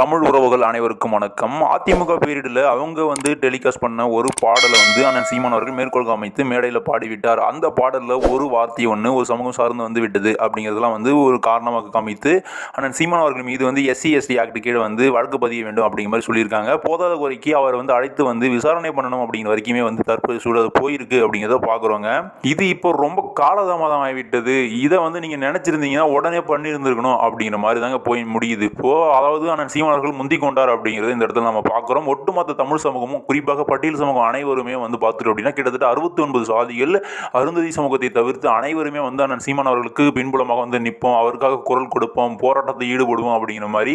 தமிழ் உறவுகள் அனைவருக்கும் வணக்கம். அதிமுக பீரியடில் அவங்க வந்து டெலிகாஸ்ட் பண்ண ஒரு பாடலை வந்து அண்ணன் சீமான் அவர்கள் மேற்கோள் அமைத்து மேடையில் பாடிவிட்டார். அந்த பாடலில் ஒரு வார்த்தை ஒன்று ஒரு சமூகம் சார்ந்து வந்து விட்டது அப்படிங்கிறதெல்லாம் வந்து ஒரு காரணமாக காமித்து அண்ணன் சீமான் அவர்கள் மீது வந்து எஸ்சி எஸ்டி ஆக்ட் கீழே வந்து வழக்கு பதிய வேண்டும் அப்படிங்கிற மாதிரி சொல்லியிருக்காங்க. போதாத குறைக்கு அவர் வந்து அழைத்து வந்து விசாரணை பண்ணணும் அப்படிங்கிற வரைக்குமே வந்து தற்போது சூழல் போயிருக்கு அப்படிங்கிறத பார்க்குறோங்க இது இப்போ ரொம்ப காலதாமதம் ஆகிவிட்டது. இதை வந்து நீங்கள் நினச்சிருந்தீங்கன்னா உடனே பண்ணியிருந்திருக்கணும் அப்படிங்கிற மாதிரி தாங்க போய் முடியுது. இப்போது அதாவது அண்ணன் சீமான் முக்கியமானவர்கள் முந்தி கொண்டார் அப்படிங்கிறது இந்த இடத்துல நம்ம பார்க்குறோம். ஒட்டுமொத்த தமிழ் சமூகமும் குறிப்பாக பட்டியல் சமூகம் அனைவருமே வந்து பார்த்துட்டு அப்படின்னா கிட்டத்தட்ட அறுபத்தி ஒன்பது சாதிகள் அருந்ததி சமூகத்தை தவிர்த்து அனைவருமே வந்து அண்ணன் சீமான் அவர்களுக்கு பின்புலமாக வந்து நிற்போம். அவருக்காக குரல் கொடுப்போம் போராட்டத்தை ஈடுபடுவோம் அப்படிங்கிற மாதிரி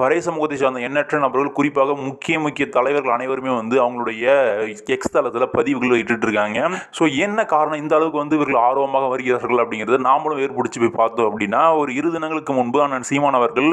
பறை சமூகத்தை சார்ந்த எண்ணற்ற நபர்கள் குறிப்பாக முக்கிய முக்கிய தலைவர்கள் அனைவருமே வந்து அவங்களுடைய எக்ஸ் தளத்தில் பதிவுகள் இட்டுட்டு இருக்காங்க ஸோ என்ன காரணம்? இந்த அளவுக்கு வந்து இவர்கள் ஆர்வமாக வருகிறார்கள் அப்படிங்கிறத நாமளும் ஏற்படுத்தி போய் பார்த்தோம் அப்படின்னா ஒரு இரு தினங்களுக்கு முன்பு அண்ணன் சீமான் அவர்கள்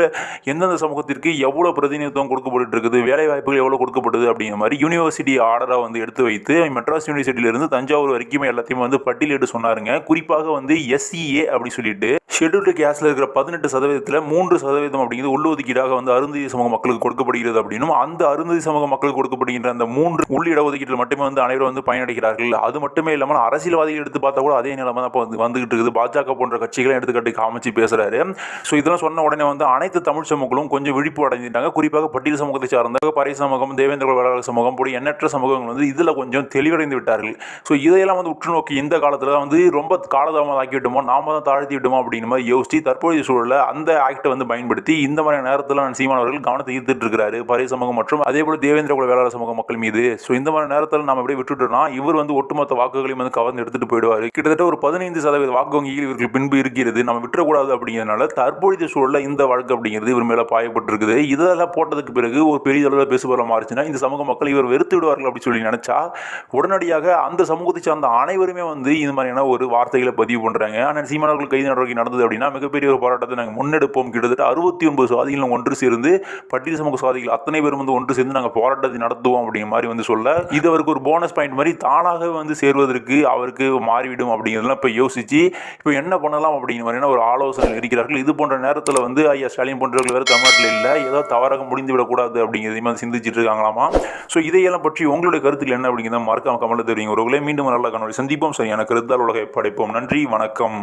எந்தெந்த சமூகத்திற்கு எவ்வளோ பிரதிநிதித்துவம் கொடுக்கப்பட்டு இருக்குது வேலை வாய்ப்புகள் எவ்வளோ கொடுக்கப்படுது அப்படிங்கிற மாதிரி யூனிவர்சிட்டி ஆர்டராக வந்து எடுத்து வைத்து மெட்ராஸ் யூனிவர்சிட்டியிலிருந்து தஞ்சாவூர் வரைக்கும் எல்லாத்தையும் வந்து பட்டியலிட்டு சொன்னாருங்க. குறிப்பாக வந்து எஸ்சிஏ அப்படி சொல்லிட்டு ஷெட்யூல்டு கேஸில் இருக்கிற பதினெட்டு சதவீதத்தில் மூன்று சதவீதம் அப்படிங்கிறது உள்ளொதுக்கீடாக வந்து அருந்ததி சமூக மக்களுக்கு கொடுக்கப்படுகிறது அப்படின்னும் அந்த அருந்ததி சமூக மக்களுக்கு கொடுக்கப்படுகின்ற அந்த மூன்று உள்ளி இடஒதுக்கீட்டில் மட்டுமே வந்து அனைவரும் வந்து பயனடைகிறார்கள். அது மட்டுமே இல்லாமல் அரசியல்வாதிகள் எடுத்து பார்த்தா கூட அதே நிலைமை தான் இப்போ வந்து வந்துகிட்டு இருக்குது. பாஜக போன்ற கட்சிகளை எடுத்துக்கட்டு காமிச்சு பேசுகிறாரு ஸோ இதெல்லாம் சொன்ன உடனே வந்து அனைத்து தமிழ் சமூகங்களும் கொஞ்சம் விழிப்பு அடைஞ்சிட்டாங்க. குறிப்பாக பட்டியல் சமூகத்தை சார்ந்த பறை சமூகம் தேவேந்திர வேளாளர் சமூகம் போடி எண்ணற்ற சமூகங்கள் வந்து இதில் கொஞ்சம் தெளிவடைந்து விட்டார்கள். ஸோ இதையெல்லாம் வந்து உற்று நோக்கி இந்த காலத்தில் தான் வந்து ரொம்ப காலதாமதாக்கி ஆக்கி விட்டோமோ நாம தான் தாழ்த்தி விட்டோமோ அப்படிங்கிற மாதிரி யோசித்து தற்போதைய சூழலில் அந்த ஆக்டை வந்து பயன்படுத்தி இந்த மாதிரி நேரத்தில் சீமான் அவர்கள் கவனத்தை ஈர்த்துட்டு இருக்கிறாரு பறை சமூகம் மற்றும் அதே போல தேவேந்திர குல வேளாளர் சமூக மக்கள் மீது. ஸோ இந்த மாதிரி நேரத்தில் நம்ம அப்படியே விட்டுட்டோம்னா இவர் வந்து ஒட்டுமொத்த வாக்குகளையும் வந்து கவர்ந்து எடுத்துட்டு போயிடுவார். கிட்டத்தட்ட ஒரு பதினைந்து சதவீத வாக்கு வங்கியில் இவர்கள் பின்பு இருக்கிறது. நம்ம விட்டுறக்கூடாது அப்படிங்கிறதுனால தற்போதைய சூழலில் இந்த வழக்கு அப்படிங்கிறது இவர் மேலே பாயப்பட்டிருக்குது. இதெல்லாம் போட்டதுக்கு பிறகு ஒரு பெரிய அளவில் பேசுபொருளாக மாறிச்சுன்னா இந்த சமூக மக்கள் இவர் வெறுத்து விடுவார்கள் அப்படின்னு சொல்லி நினைச்சா உடனடியாக அந்த சமூகத்தை சார்ந்த அனைவருமே வந்து இந்த மாதிரியான ஒரு வார்த்தைகளை பதிவு பண்ணுறாங்க ஆனால் சீமானவர்கள் கைது நடவடிக்கை நடந்தது அப்படின்னா மிகப்பெரிய ஒரு போராட்டத்தை நாங்கள் முன்னெடுப்போம். கிட்டத்தட்ட அறுபத்தி ஒன்பது சாதிகள் ஒன்று சேர்ந்து பட்டியல் சமூக சாதிகள் அத்தனை பேரும் வந்து ஒன்று சேர்ந்து நாங்கள் போராட்டத்தை நடத்துவோம் அப்படிங்கிற மாதிரி வந்து சொல்ல இது அவருக்கு ஒரு போனஸ் பாயிண்ட் மாதிரி தானாகவே வந்து சேர்வதற்கு அவருக்கு மாறிவிடும் அப்படிங்கிறதெல்லாம் இப்போ யோசிச்சு இப்போ என்ன பண்ணலாம் அப்படிங்கிற மாதிரியான ஒரு ஆலோசனை இருக்கிறார்கள். இது போன்ற நேரத்தில் வந்து ஐயா ஸ்டாலின் போன்றவர்கள் வேறு தமிழ்நாட்டில் இல்லை ஏதோ தவறாக முடிந்து விடக்கூடாது அப்படிங்கிறதையும் வந்து சிந்திச்சிட்டு இருக்காங்களாமா? ஸோ இதையெல்லாம் பற்றி உங்களுடைய கருத்துக்கள் என்ன அப்படிங்கிறத மறக்காம கமல தெரிவிங்க. ஒருவர்களே மீண்டும் நல்ல கண்ணோடி சந்திப்போம். சரியான கருத்தால் உலகை படைப்போம். நன்றி வணக்கம்.